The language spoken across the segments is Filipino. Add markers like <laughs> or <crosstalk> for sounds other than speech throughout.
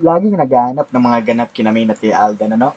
laging naghahanap ng mga ganap kina Maine at kay Alden, ano?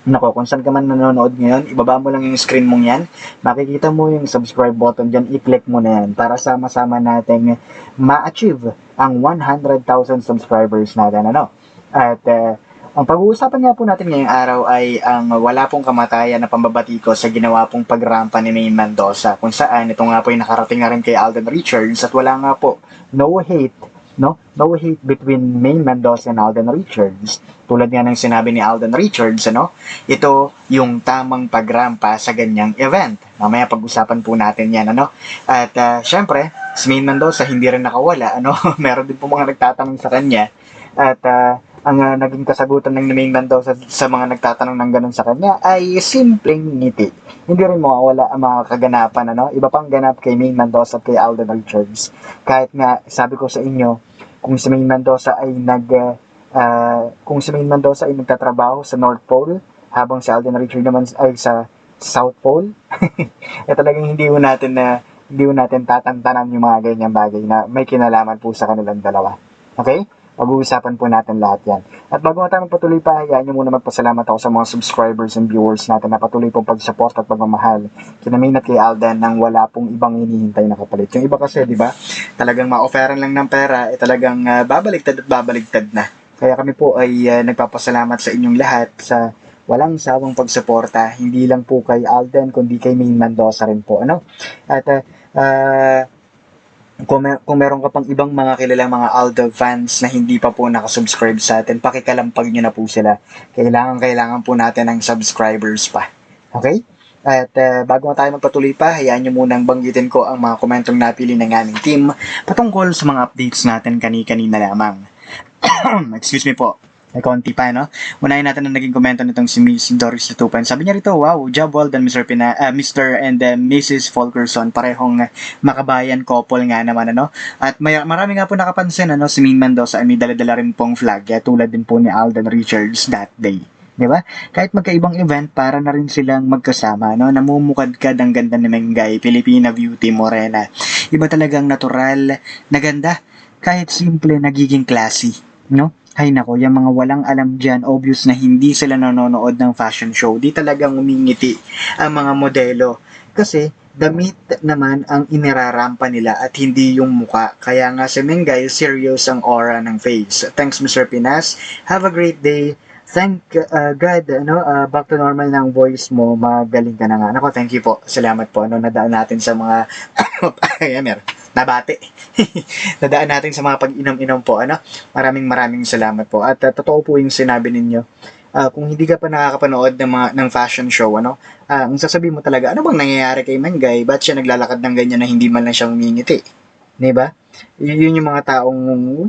Nako, kung saan ka man nanonood ngayon, ibaba mo lang yung screen mong yan. Makikita mo yung subscribe button dyan, i-click mo na yan para sama-sama nating ma-achieve ang 100,000 subscribers natin, ano? At uh, ang pag-uusapan nga po natin ngayong araw ay ang wala pong kamatayan na pambabati ko sa ginawa pong pagrampa ni Maine Mendoza kung saan ito nga po ay nakarating na rin kay Alden Richards at wala nga po no hate no? No hate between Maine Mendoza and Alden Richards. Tulad nga ng sinabi ni Alden Richards, ano? Ito yung tamang pagrampa sa ganyang event. Mamaya pag-usapan po natin yan, ano? At uh, syempre, si Maine Mendoza hindi rin nakawala, ano? <laughs> Meron din po mga nagtatanong sa kanya. At uh, ang uh, naging kasagutan ng Maine Mendoza sa mga nagtatanong ng ganun sa kanya ay simpleng ngiti. Hindi rin mawawala ang mga kaganapan, ano? Iba pang ganap kay Maine Mendoza at kay Alden Richards. Kahit nga, sabi ko sa inyo, kung si Maine Mendoza ay nag uh, kung si Maine Mendoza ay nagtatrabaho sa North Pole habang si Alden Richards naman ay sa South Pole <laughs> eh talagang hindi mo natin na hindi mo natin tatantanan yung mga ganyang bagay na may kinalaman po sa kanilang dalawa okay pag-uusapan po natin lahat yan. At bago tayo magpatuloy pa, hayaan nyo muna magpasalamat ako sa mga subscribers and viewers natin na patuloy pong pag-support at pagmamahal. Kina Maine at kay Alden nang wala pong ibang hinihintay na kapalit. Yung iba kasi, di ba, talagang ma-offeran lang ng pera, eh talagang uh, babaliktad at babaliktad na. Kaya kami po ay uh, nagpapasalamat sa inyong lahat sa walang sawang pagsuporta, hindi lang po kay Alden, kundi kay Maine Mendoza rin po. Ano? At uh, uh, kung, mer- kung meron ka pang ibang mga kilalang mga Aldo fans na hindi pa po nakasubscribe sa atin, pakikalampag nyo na po sila. Kailangan, kailangan po natin ng subscribers pa. Okay? At uh, bago tayo magpatuloy pa, hayaan nyo munang banggitin ko ang mga komentong napili ng aming team patungkol sa mga updates natin kani-kanina lamang. <coughs> Excuse me po. May konti pa, no? Unahin natin ang naging komento nitong si Miss Doris Tutupan. Sabi niya rito, wow, job well done, Mr. Pina, uh, Mr. and uh, Mrs. Folkerson. Parehong uh, makabayan couple nga naman, ano? At may, marami nga po nakapansin, ano, si Min Mendoza ay may dala-dala rin pong flag, eh, tulad din po ni Alden Richards that day. Di ba? Kahit magkaibang event, para na rin silang magkasama, no? Namumukadkad ang ganda ni Mengay, Filipina Beauty Morena. Iba talagang natural na ganda. Kahit simple, nagiging classy, no? Ay nako, yung mga walang alam dyan, obvious na hindi sila nanonood ng fashion show. Di talagang umingiti ang mga modelo. Kasi damit naman ang inirarampa nila at hindi yung muka. Kaya nga si Mengay, serious ang aura ng face. Thanks Mr. Pinas. Have a great day. Thank uh, God, ano, uh, back to normal ng voice mo, magaling ka na nga. Nako, thank you po. Salamat po. Ano, nadaan natin sa mga, <coughs> ayan, meron nabati. <laughs> Nadaan natin sa mga pag-inom-inom po. Ano? Maraming maraming salamat po. At uh, totoo po yung sinabi ninyo. Uh, kung hindi ka pa nakakapanood ng, mga, ng fashion show, ano, uh, ang sasabihin mo talaga, ano bang nangyayari kay Mengay? Ba't siya naglalakad ng ganyan na hindi man lang siya umingiti? Di ba? Yun yung mga taong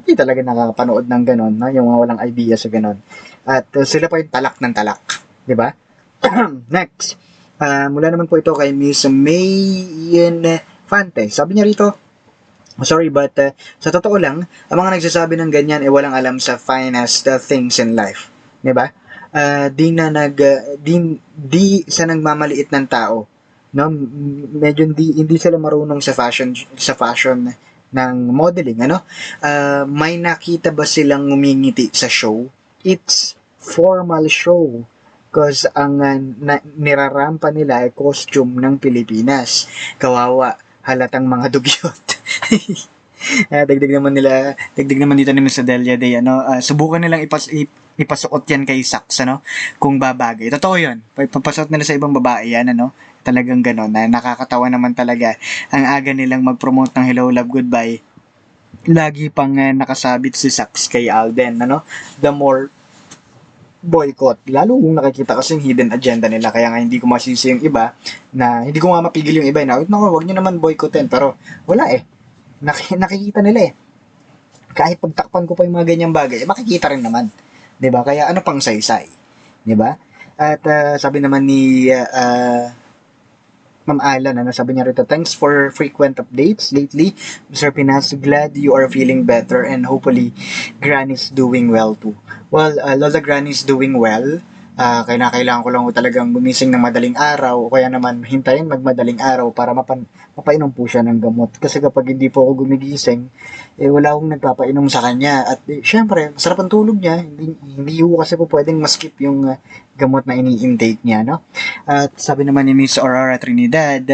hindi talaga nakakapanood ng ganon, no? yung mga walang idea sa ganon. At uh, sila pa yung talak ng talak. Di ba? <clears throat> Next. Uh, mula naman po ito kay Miss Mayen Fante. Sabi niya rito, Sorry, but uh, sa totoo lang, ang mga nagsasabi ng ganyan ay eh, walang alam sa finest uh, things in life. 'Di ba? Uh, di na nag uh, di, di sa nagmamaliit ng tao. No, medyo hindi hindi sila marunong sa fashion sa fashion ng modeling, ano? Uh, may nakita ba silang ngumingiti sa show? It's formal show because ang uh, na, nirarampa nila ay costume ng Pilipinas. Kawawa, halatang mga dugyot. Uh, <laughs> dagdag naman nila, dagdag naman dito ni Mr. Delia Day, ano, uh, subukan nilang ipas, ipasuot yan kay Sax, ano, kung babagay. Totoo yun. Papasuot nila sa ibang babae yan, ano, talagang gano'n, na nakakatawa naman talaga. Ang aga nilang mag-promote ng Hello, Love, Goodbye. Lagi pang uh, nakasabit si Sax kay Alden, ano, the more boycott. Lalo kung nakikita kasi yung hidden agenda nila. Kaya nga hindi ko masisi yung iba na hindi ko nga mapigil yung iba na, no, wag nyo naman boycottin. Pero wala eh. Nak- nakikita nila eh. Kahit pagtakpan ko pa yung mga ganyang bagay, eh, makikita rin naman. 'Di ba Kaya ano pang saysay? Di ba? At ah, sabi naman ni ah, ah, Ma'am Alan, ano, sabi niya rito, thanks for frequent updates lately. Mr. Pinas, glad you are feeling better and hopefully Granny's doing well too. Well, uh, Lola Granny's doing well. Ah, kaya na kailangan ko lang po talagang gumising ng madaling araw o kaya naman hintayin magmadaling araw para mapan mapainom po siya ng gamot. Kasi kapag hindi po ako gumigising, eh wala akong nagpapainom sa kanya. At eh, syempre, masarap ang tulog niya. Hindi, hindi po kasi po pwedeng maskip yung ah, gamot na ini-intake niya, no? At sabi naman ni Miss Aurora Trinidad,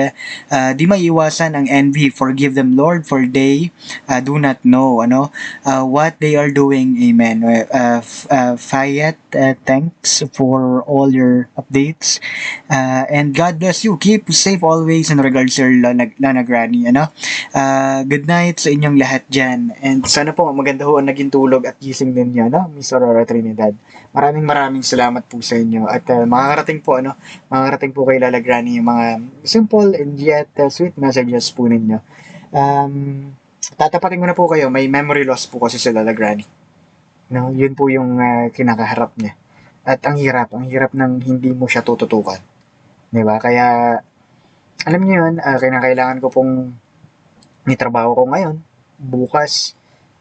ah, di maiwasan ang envy. Forgive them, Lord, for they ah, do not know, ano, ah, what they are doing. Amen. Uh, uh, Fayet, uh, thanks for all your updates. Uh, and God bless you. Keep safe always in regards Sir Lana, Lana Granny, ano? Ah, good night sa inyong lahat dyan. And sana po maganda ho ang naging tulog at gising ninyo, no? Miss Aurora Trinidad. Maraming maraming salamat po sa inyo. At uh, makakarating po, ano, makakarating po kay Lala Granny yung mga simple and yet uh, sweet messages po ninyo. Um, tatapatin ko na po kayo, may memory loss po kasi si Lala Granny. No, yun po yung uh, kinakaharap niya. At ang hirap, ang hirap ng hindi mo siya tututukan. 'Di ba? Kaya alam niyo yun, uh, kinakailangan ko pong may trabaho ko ngayon. Bukas,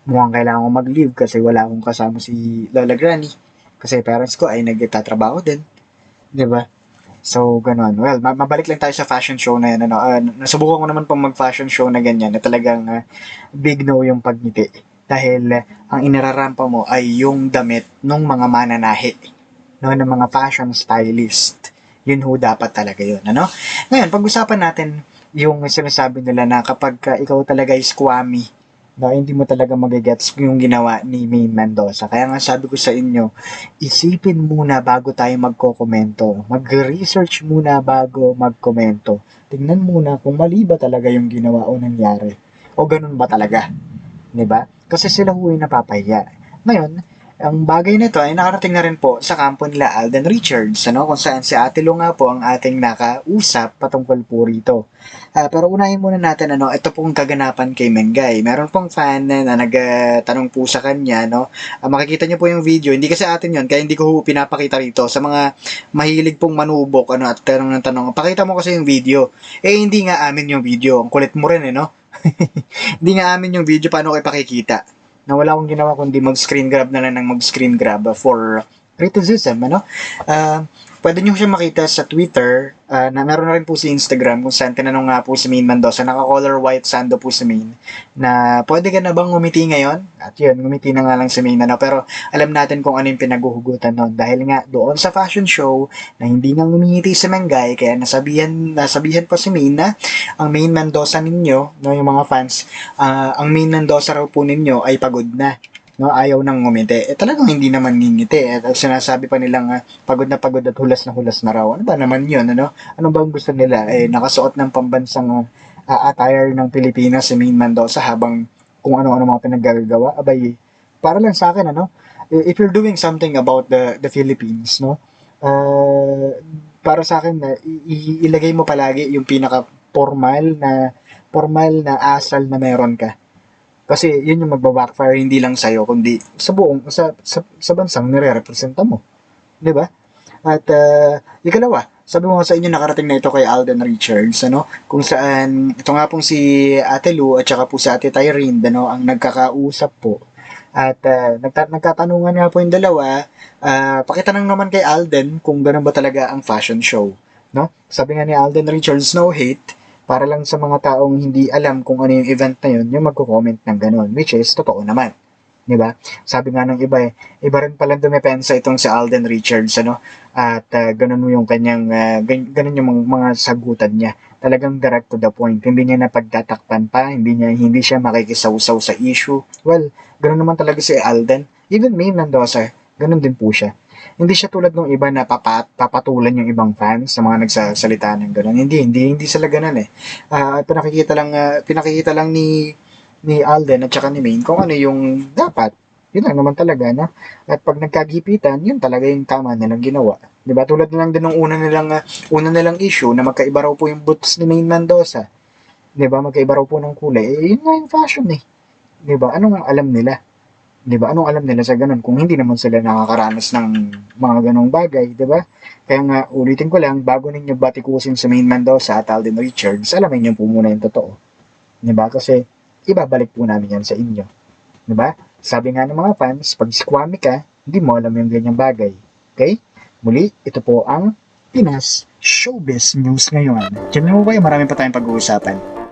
mukhang kailangan ko mag-leave kasi wala akong kasama si Lola Granny. Kasi parents ko ay nagtatrabaho din. 'Di ba? So, ganun. Well, ma- mabalik lang tayo sa fashion show na yan. Ano, Ah, nasubukan ko naman pong mag-fashion show na ganyan na talagang ah, big no yung pagngiti. Dahil ah, ang inararampa mo ay yung damit ng mga mananahi. No, ng mga fashion stylist. Yun ho dapat talaga yun. Ano? Ngayon, pag-usapan natin yung sinasabi nila na kapag ka ikaw talaga is squammy, no, hindi mo talaga magigets yung ginawa ni May Mendoza. Kaya nga sabi ko sa inyo, isipin muna bago tayo magkokomento. Mag-research muna bago magkomento. Tingnan muna kung mali ba talaga yung ginawa o nangyari. O ganun ba talaga. 'Di ba? Kasi sila huwag napapahiya. Ngayon, ang bagay nito ay nakarating na rin po sa kampo nila Alden Richards, ano, kung saan si Ate Lu nga po ang ating nakausap patungkol po rito. Ah, pero unahin muna natin, ano, ito pong kaganapan kay Mengay. Meron pong fan na, na nagtanong po sa kanya, no, Ah, makikita niyo po yung video. Hindi kasi atin yon kaya hindi ko ho pinapakita rito sa mga mahilig pong manubok ano at tanong ng tanong. Pakita mo kasi yung video. Eh hindi nga amin yung video. Ang kulit mo rin eh, no? <laughs> hindi nga amin yung video paano ko ipakikita. Na wala akong ginawa kundi mag-screen grab na lang ng mag-screen grab for criticism, ano? Ah, pwede nyo siya makita sa Twitter ah, na meron na rin po si Instagram kung saan tinanong nga po si Main Mendoza, naka-color white sando po si Main, na pwede ka na bang ngumiti ngayon? At yun, ngumiti na nga lang si Main, ano? pero alam natin kung ano yung pinaguhugutan nun. Dahil nga doon sa fashion show na hindi nga ngumiti si Mengay, kaya nasabihan, nasabihan pa si Main na ang Main Mendoza ninyo, no, yung mga fans, ah, ang Main Mendoza raw po ninyo ay pagod na no ayaw nang ngumiti. Eh talagang hindi naman ngingiti. Eh, sinasabi pa nilang ah, pagod na pagod at hulas na hulas na raw. Ano ba naman 'yun, ano? Ano ba ang gusto nila? Eh nakasuot ng pambansang ah, attire ng Pilipinas si Main Mendoza habang kung ano-ano mga pinaggagawa. Abay, para lang sa akin ano, if you're doing something about the the Philippines, no? ah, para sa akin i- ilagay mo palagi yung pinaka formal na formal na asal na meron ka. Kasi yun yung magba-backfire hindi lang sa'yo, kundi sa buong, sa, sa, sa bansang nire-representa mo. Di ba? At uh, ikalawa, sabi mo sa inyo nakarating na ito kay Alden Richards, ano? Kung saan, ito nga pong si Ate Lu at saka po si Ate Tyrene, ano, ang nagkakausap po. At uh, nagta- nagkatanungan nga po yung dalawa, ah, pakita nang naman kay Alden kung ganun ba talaga ang fashion show. No? Sabi nga ni Alden Richards, no hate, para lang sa mga taong hindi alam kung ano yung event na yun, yung magko-comment ng ganun, which is totoo naman. Di ba? Sabi nga ng iba, eh, iba rin pala dumepensa itong si Alden Richards, ano? At ah, ganun mo yung kanyang, gan- ganun yung mga, mga sagutan niya. Talagang direct to the point. Hindi niya napagtatakpan pa, hindi niya hindi siya makikisaw-saw sa issue. Well, ganun naman talaga si Alden. Even May Mendoza, ganun din po siya. Hindi siya tulad ng iba na papat, papatulan yung ibang fans sa mga nagsasalita ng ganun. Hindi, hindi, hindi sila ganun eh. Ah, pinakikita lang, ah, pinakikita lang ni ni Alden at saka ni Maine kung ano yung dapat. Yun lang naman talaga, no? At pag nagkagipitan, yun talaga yung tama nilang ginawa. 'Di ba? Tulad na lang din ng una nilang ah, una nilang issue na magkaiba raw po yung boots ni Maine Mendoza. 'Di ba? Magkaiba raw po ng kulay. Eh, yun nga yung fashion eh. 'Di ba? Anong alam nila? 'Di ba? Anong alam nila sa ganun kung hindi naman sila nakakaranas ng mga ganong bagay, 'di ba? Kaya nga, ulitin ko lang, bago ninyo batikusin sa main Mendoza at Alden Richards, alamin niyo po muna yung totoo. 'Di ba? Kasi ibabalik po namin yan sa inyo. 'Di ba? Sabi nga ng mga fans, pag squammy ka, hindi mo alam yung ganyang bagay. Okay? Muli, ito po ang Pinas Showbiz News ngayon. Diyan mo ba marami pa tayong pag-uusapan?